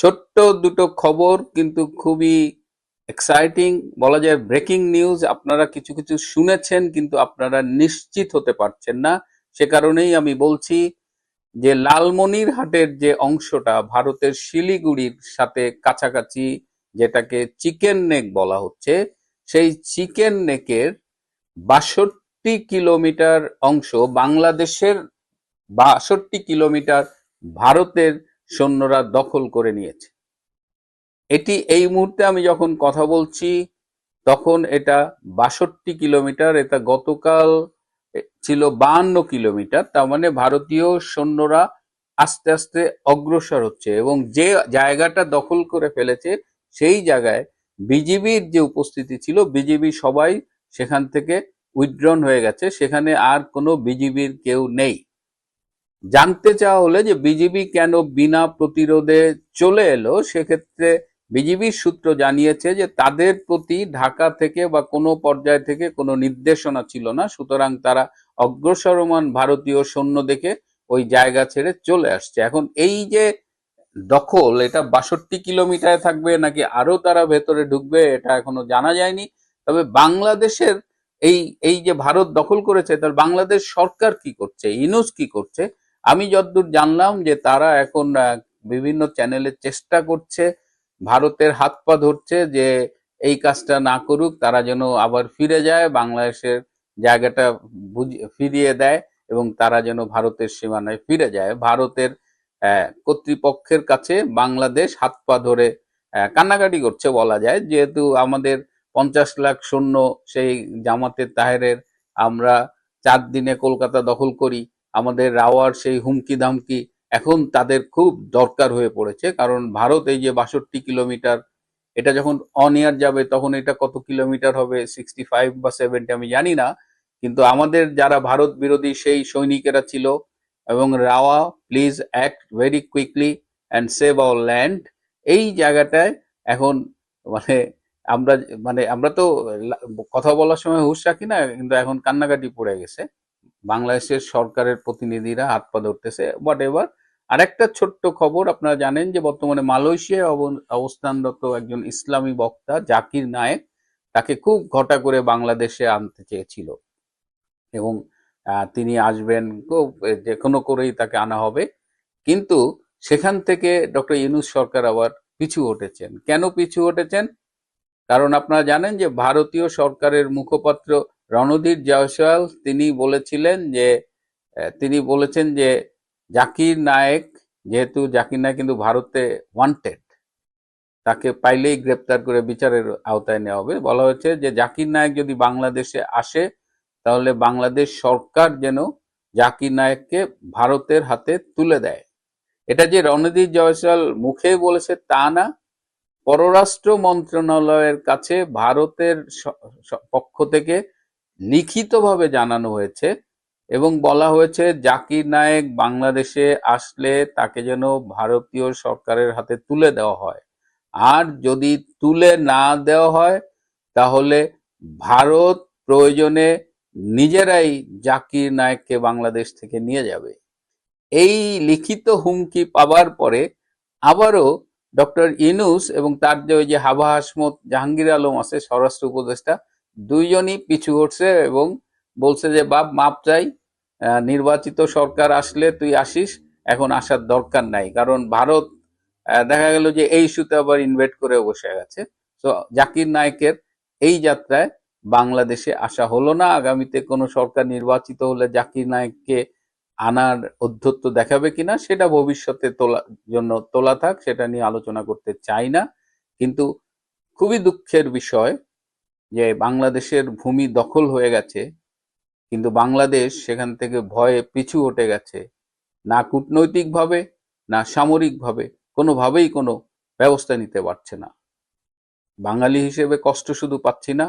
ছোট্ট দুটো খবর, কিন্তু খুবই এক্সাইটিং বলা যায় ব্রেকিং নিউজ আপনারা কিছু কিছু শুনেছেন, কিন্তু আপনারা নিশ্চিত হতে পারছেন না। সে কারণেই আমি বলছি যে লালমনিরহাটের যে অংশটা, ভারতের শিলিগুড়ির সাথে কাছাকাছি যেটাকে চিকেন নেক বলা হচ্ছে, সেই চিকেন নেকের বাষট্টি কিলোমিটার অংশ বাংলাদেশের বাষট্টি কিলোমিটার ভারতের সৈন্যরা দখল করে নিয়েছে। এটি এই মুহূর্তে আমি যখন কথা বলছি, তখন এটা বাষট্টি কিলোমিটার, এটা গতকাল ছিল বাহান্ন কিলোমিটার, তার মানে ভারতীয় সৈন্যরা আস্তে আস্তে অগ্রসর হচ্ছে এবং যে জায়গাটা দখল করে ফেলেছে, সেই জায়গায় বিজিবির যে উপস্থিতি ছিল, বিজিবি সবাই সেখান থেকে উইড্রন হয়ে গেছে, সেখানে আর কোনো বিজিবির কেউ নেই। জানতে চাওয়া হলে যে বিজিবি কেন বিনা প্রতিরোধে চলে এলো, সেক্ষেত্রে বিজিবির সূত্র জানিয়েছে যে তাদের প্রতি ঢাকা থেকে বা কোনো পর্যায় থেকে কোনো নির্দেশনা ছিল না, সুতরাং তারা অগ্রসরমান ভারতীয় সৈন্য দেখে ওই জায়গা ছেড়ে চলে আসছে। এখন এই যে দখল, এটা বাষট্টি কিলোমিটারে থাকবে নাকি আরও তারা ভেতরে ঢুকবে, এটা এখনও জানা যায়নি। তবে বাংলাদেশের এই এই যে ভারত দখল করেছে, তার বাংলাদেশ সরকার কি করছে, ইনুস কি করছে আমি যতদূর জানলাম যে তারা এখন বিভিন্ন চ্যানেলে চেষ্টা করছে, ভারতের হাত পা ধরছে যে এই কাজটা না করুক, তারা যেন আবার ফিরে যায়, বাংলাদেশের জায়গাটা ফিরিয়ে দেয় এবং তারা যেন ভারতের সীমানায় ফিরে যায়। ভারতের কর্তৃপক্ষের কাছে বাংলাদেশ হাত পা ধরে কান্নাকাটি করছে বলা যায়। যেহেতু আমাদের পঞ্চাশ লাখ সৈন্য সেই জামাতের তাহেরের আমরা চার দিনে কলকাতা দখল করি আমাদের রাওয়ার সেই হুমকি ধামকি এখন তাদের খুব দরকার হয়ে পড়েছে। কারণ ভারত এই যে বাষট্টি কিলোমিটার, এটা যখন অন ইয়ার যাবে তখন এটা কত কিলোমিটার হবে? সিক্সটি ফাইভ বা সেভেন্টি আমি জানি না। কিন্তু আমাদের যারা ভারত বিরোধী সেই সৈনিকেরা ছিল এবং rava please act very quickly and save our land এই জায়গাটায় এখন মানে আমরা মানে আমরা তো কথা বলার সময় হুঁশ রাখি না, কিন্তু এখন কান্নাকাটি পড়ে গেছে। বাংলাদেশের সরকারের প্রতিনিধিরা হাত পা ধরতেছে হোয়াট এভার আরেকটা ছোট্ট খবর, আপনারা জানেন যে বর্তমানে মালয়েশিয়ায় অব- অবস্থানরত একজন ইসলামী বক্তা জাকির নায়েক তাকে খুব ঘটা করে বাংলাদেশে আনতে চেয়েছিল। এবং তিনি আসবেন যে কোনো করেই তাকে আনা হবে। কিন্তু সেখান থেকে ডক্টর ইউনুস সরকার আবার পিছু হটেছেন। কেন পিছু হটেছেন? কারণ আপনারা জানেন যে ভারতীয় সরকারের মুখপাত্র রণধীর জয়সওয়াল তিনি বলেছিলেন যে তিনি বলেছেন যে, জাকির নায়েক যেহেতু, জাকির নায়েক কিন্তু ভারতে ওয়ান্টেড তাকে পাইলেই গ্রেপ্তার করে বিচারের আওতায় নেওয়া হবে। বলা হয়েছে যে, জাকির নায়েক যদি বাংলাদেশে আসে, তাহলে বাংলাদেশ সরকার যেন জাকির নায়েককে ভারতের হাতে তুলে দেয়। এটা যে রণধীর জয়সওয়াল মুখে বলেছে তা না। পররাষ্ট্র মন্ত্রণালয়ের কাছে ভারতের পক্ষ থেকে লিখিতভাবে জানানো হয়েছে এবং বলা হয়েছে, জাকির নায়েক বাংলাদেশে আসলে তাকে যেন ভারতীয় সরকারের হাতে তুলে দেওয়া হয়। আর যদি তুলে না দেওয়া হয়, তাহলে ভারত প্রয়োজনে নিজেরাই জাকির নায়েককে বাংলাদেশ থেকে নিয়ে যাবে। এই লিখিত হুমকি পাওয়ার পরে আবারও ডক্টর ইনুস এবং তার যে ওই যে হাবা হাসমত জাহাঙ্গীর আলম আছে, স্বরাষ্ট্র উপদেষ্টা দুইজনই পিছু হটছে এবং বলছে যে, বাপ, মাপ চাই। নির্বাচিত সরকার আসলে তুই আসিস। এখন আসার দরকার নাই। কারণ ভারত দেখা গেল যে এই ইস্যুতে আবার ইনভেট করে বসে গেছে। তো জাকির নায়কের এই যাত্রায় বাংলাদেশে আসা হলো না। আগামীতে কোনো সরকার নির্বাচিত হলে জাকির নায়ককে আনার অধ্যত্ত দেখাবে কিনা, সেটা ভবিষ্যতে তোলা, জন্য তোলা থাক, সেটা নিয়ে আলোচনা করতে চাই না। কিন্তু খুবই দুঃখের বিষয় যে বাংলাদেশের ভূমি দখল হয়ে গেছে, কিন্তু বাংলাদেশ সেখান থেকে ভয়ে পিছু হটে গেছে। না কূটনৈতিকভাবে, না সামরিকভাবে, কোনোভাবেই কোনো ব্যবস্থা নিতে পারছে না। বাঙালি হিসেবে কষ্ট শুধু পাচ্ছি না,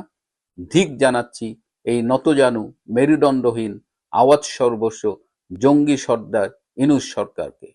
ধিক জানাচ্ছি এই নতজানু, মেরুদণ্ডহীন আওয়াজ সর্বস্ব জঙ্গি সর্দার ইনুস সরকারকে।